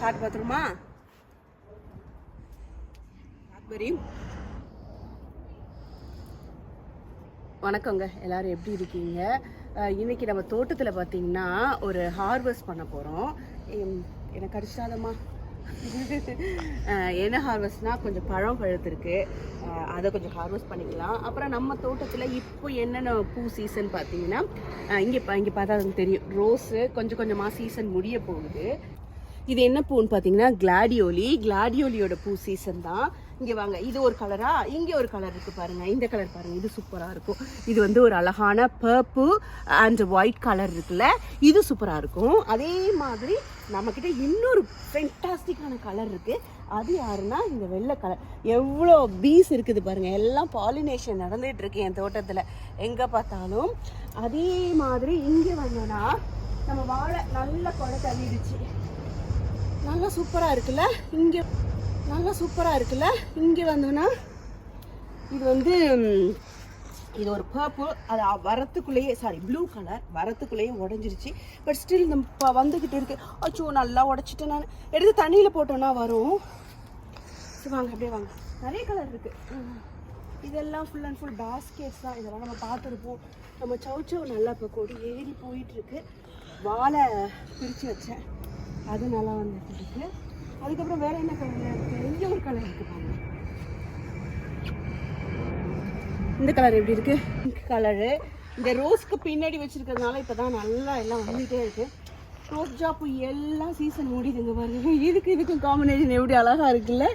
சாப்பிட்டு பார்த்துருமா? வணக்கங்க. எல்லாரும் எப்படி இருக்கீங்க? இன்னைக்கு நம்ம தோட்டத்தில் பார்த்தீங்கன்னா ஒரு ஹார்வெஸ்ட் பண்ண போகிறோம் எனக்கு அடிச்சாதம்மா என்ன ஹார்வெஸ்ட்னா கொஞ்சம் பழம் பழுத்திருக்கு. அதை கொஞ்சம் ஹார்வெஸ்ட் பண்ணிக்கலாம். அப்புறம் நம்ம தோட்டத்தில் இப்போ என்னென்ன பூ சீசன் பார்த்தீங்கன்னா இங்கே இங்கே பார்த்தா தெரியும். ரோஸு கொஞ்சம் கொஞ்சமாக சீசன் முடிய போகுது. இது என்ன பூன்னு பார்த்தீங்கன்னா கிளாடியோலி. கிளாடியோலியோட பூ சீசன் தான். இங்கே வாங்க. இது ஒரு கலரா இங்கே ஒரு கலர் இருக்குது பாருங்க. இந்த கலர் பாருங்க. இது சூப்பராக இருக்கும். இது வந்து ஒரு அழகான பர்பிள் அண்ட் ஒயிட் கலர் இருக்குல்ல? இது சூப்பராக இருக்கும். அதே மாதிரி நம்மக்கிட்ட இன்னொரு ஃபென்டாஸ்டிக்கான கலர் இருக்குது அது யாருன்னா இந்த வெள்ளை கலர் எவ்வளோ பீஸ் இருக்குது பாருங்கள் எல்லாம் பாலினேஷன் நடந்துகிட்டு இருக்கு என் தோட்டத்தில். எங்கே பார்த்தாலும். அதே மாதிரி இங்கே வந்தோன்னா நம்ம வாழை நல்ல குழ தள்ளிடுச்சு. நல்லா சூப்பராக இருக்குல்ல? இங்கே நல்லா சூப்பராக இருக்குல்ல? இங்கே வந்தோன்னா இது வந்து இது ஒரு பர்பிள் அது வரத்துக்குள்ளேயே சாரி ப்ளூ கலர் வரத்துக்குள்ளேயே உடஞ்சிருச்சு. பட் ஸ்டில் இந்த வந்துக்கிட்டு இருக்கு. அச்சோ நல்லா உடச்சிட்டேன் நான். எடுத்து தண்ணியில் போட்டோன்னா வரும். வாங்க அப்படியே வாங்க. நிறைய கலர் இருக்கு. இதெல்லாம் ஃபுல் அண்ட் ஃபுல் பாஸ்கெட்ஸ் தான். இதெல்லாம் நம்ம பார்த்துருப்போம். நம்ம சவுச்சவ் நல்லா இப்போ கொடி ஏறி போயிட்டுருக்கு வாழை பிரித்து வச்சேன். அது நல்லா வந்துட்டு இருக்கு அதுக்கப்புறம் வேற என்ன கலர் இருக்கு? இங்கே ஒரு கலர் இருக்கு பாருங்க. இந்த கலர் எப்படி இருக்கு? Pink colour. இந்த ரோஸ்க்கு பின்னாடி வச்சிருக்கிறதுனால இப்போ தான் நல்லா எல்லாம் வந்துகிட்டே இருக்கு. ரோஸ் ஜாப்பு எல்லாம் சீசன் முடியுதுங்க பாருங்க. இதுக்கு இதுக்கும் காம்பினேஷன் எப்படி அழகா இருக்குல்ல?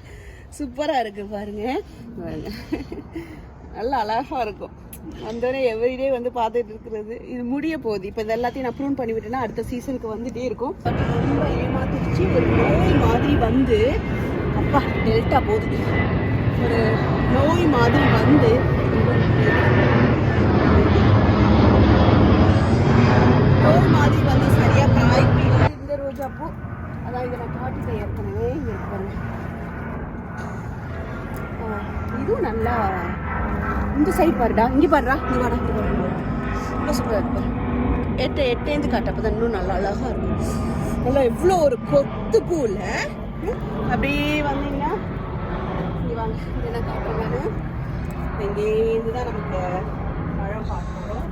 சூப்பராக இருக்கு பாருங்க. பாருங்க. நல்லா அழகாக இருக்கும். வந்தோடனே எவ்ரிடே வந்து பார்த்துட்டு இருக்கிறது. இது முடிய போகுது. இப்போ இது எல்லாத்தையும் நான் ப்ரூன் பண்ணி விட்டேன்னா அடுத்த சீசனுக்கு வந்துட்டே இருக்கும். ரொம்ப ஏமாத்திருச்சு ஒரு நோய் மாதிரி வந்து அப்பா டெல்டா போகுது. ஒரு நோய் மாதிரி வந்து நோய் மாதிரி வந்து சரியாக காய் இந்த ரோஜா பூ அதான் இதை நான் காட்டிட்டேன் ஏற்கனவே. இங்க இருக்கு ஆ, இதுவும் நல்லா இந்த சைட் பாருடா இங்கே பாருடா இங்கே வாடா இங்கே பாரு இவ்வளோ சூப்பராக இருக்கு பாரு. எட்ட எட்டேந்து காட்டப்போ தான் இன்னும் நல்லா அழகாக இருக்கும். நல்லா எவ்வளோ ஒரு கொத்து பூவில் அப்படியே வந்தீங்கன்னா இங்கே வாங்க இங்கே என்ன காட்டுறேன் இங்கேருந்து தான் நமக்கு பழம் பார்க்குறோம்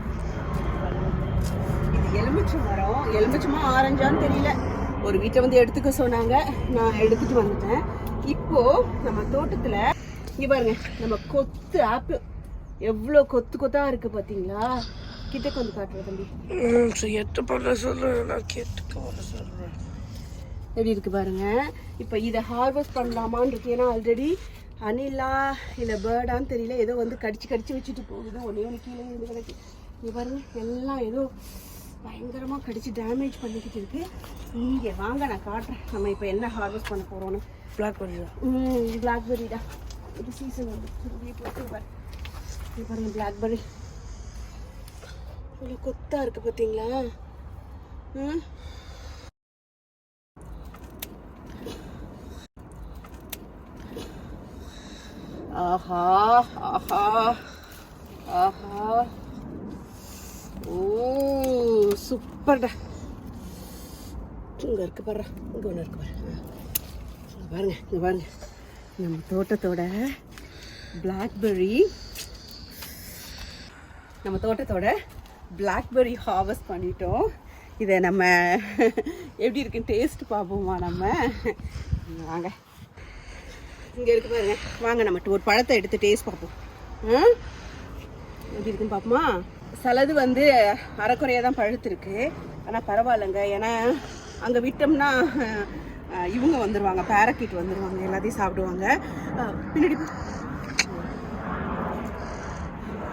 இது எலுமிச்சை மரம். எலுமிச்சமா ஆரஞ்சான்னு தெரியல. ஒரு வீட்டை வந்து எடுத்துக்க சொன்னாங்க. நான் எடுத்துட்டு வந்துட்டேன். இப்போது நம்ம தோட்டத்தில் இங்க பாருங்க நம்ம கொத்து ஆப்பிள் எவ்வளோ கொத்து கொத்தா இருக்கு பாத்தீங்களா? கிட்டக்கு வந்து காட்டுற தம்பி. எட்டு பண்ண சொல்றேன் நான் கேட்டுக்க வர சொல்றேன் எப்படி இருக்கு பாருங்க இப்போ இதை ஹார்வெஸ்ட் பண்ணலாமான்னு இருக்கு ஏன்னா ஆல்ரெடி அணிலா இல்லை பேர்டான்னு தெரியல ஏதோ வந்து கடிச்சு கடிச்சு வச்சுட்டு போகுது. ஒன்றே ஒன்று கீழே இருந்து கிடக்கு. இங்கே பாருங்க எல்லாம் ஏதோ பயங்கரமாக கடிச்சு டேமேஜ் பண்ணிக்கிட்டு இருக்கு. இங்கே வாங்க நான் காட்டுறேன். நம்ம இப்போ என்ன ஹார்வெஸ்ட் பண்ண போகிறோன்னு பிளாக் பண்ணியா ம் பிளாக்பெரிடா இது சீசன் வந்து இப்படியே போட்டு பாரு பாருங்க பிளாக்பெரி இவ்வளோ கொத்தா இருக்கு பார்த்தீங்களா ம் ஆஹா ஆஹா ஆஹா ஓ சூப்பர்டா இங்கே இருக்கு பாரு இங்கே ஒன்று இருக்கு பாரு இங்க பாருங்க இங்க பாருங்க நம்ம தோட்டத்தோட பிளாக்பெர்ரி நம்ம தோட்டத்தோட பிளாக்பெர்ரி ஹார்வெஸ்ட் பண்ணிட்டோம். இதை நம்ம எப்படி இருக்குன்னு டேஸ்ட் பார்ப்போமா நம்ம? வாங்க. இங்கே இருக்கு பாருங்க. வாங்க நம்ம ஒரு பழத்தை எடுத்து டேஸ்ட் பார்ப்போம். எப்படி இருக்குன்னு பார்ப்போமா? சிலது வந்து அரைக்குறையாக தான் பழுத்துருக்கு. ஆனால் பரவாயில்லைங்க. ஏன்னா அங்கே விட்டோம்னா இவங்க வந்துடுவாங்க பேரக்கிட் வந்துடுவாங்க எல்லாத்தையும் சாப்பிடுவாங்க. பின்னாடி.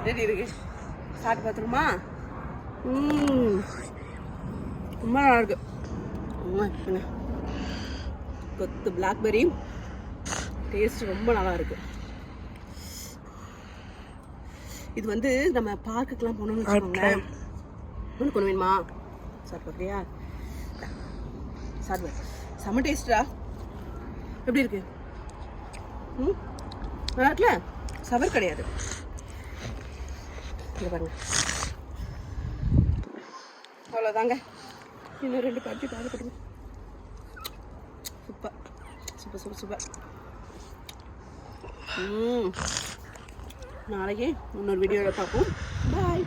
ரெடி இருக்கு சாப்பிட்டு பார்த்துருமா? ரொம்ப நல்லா இருக்கு? கொத்து பிளாக்பெரி டேஸ்ட் ரொம்ப நல்லா இருக்கு இது வந்து நம்ம பார்க்குக்கெல்லாம் போனோம்னு வச்சுக்கோங்களேன். ஒன்று கொண்டு வேணுமா? பார்க்குறியா? சார் செம்ம டேஸ்டா எப்படி இருக்கு? ம்? நல்லா இருக்குல்ல? சவர் கிடையாது. இங்க பாருங்க. அவ்வளோதாங்க இன்னும் ரெண்டு பட்டி பால் கொடுங்க. சூப்பர். சூப்பர் சூப்பர் ம். நாளைக்கு இன்னொரு வீடியோவில் பார்ப்போம். பாய்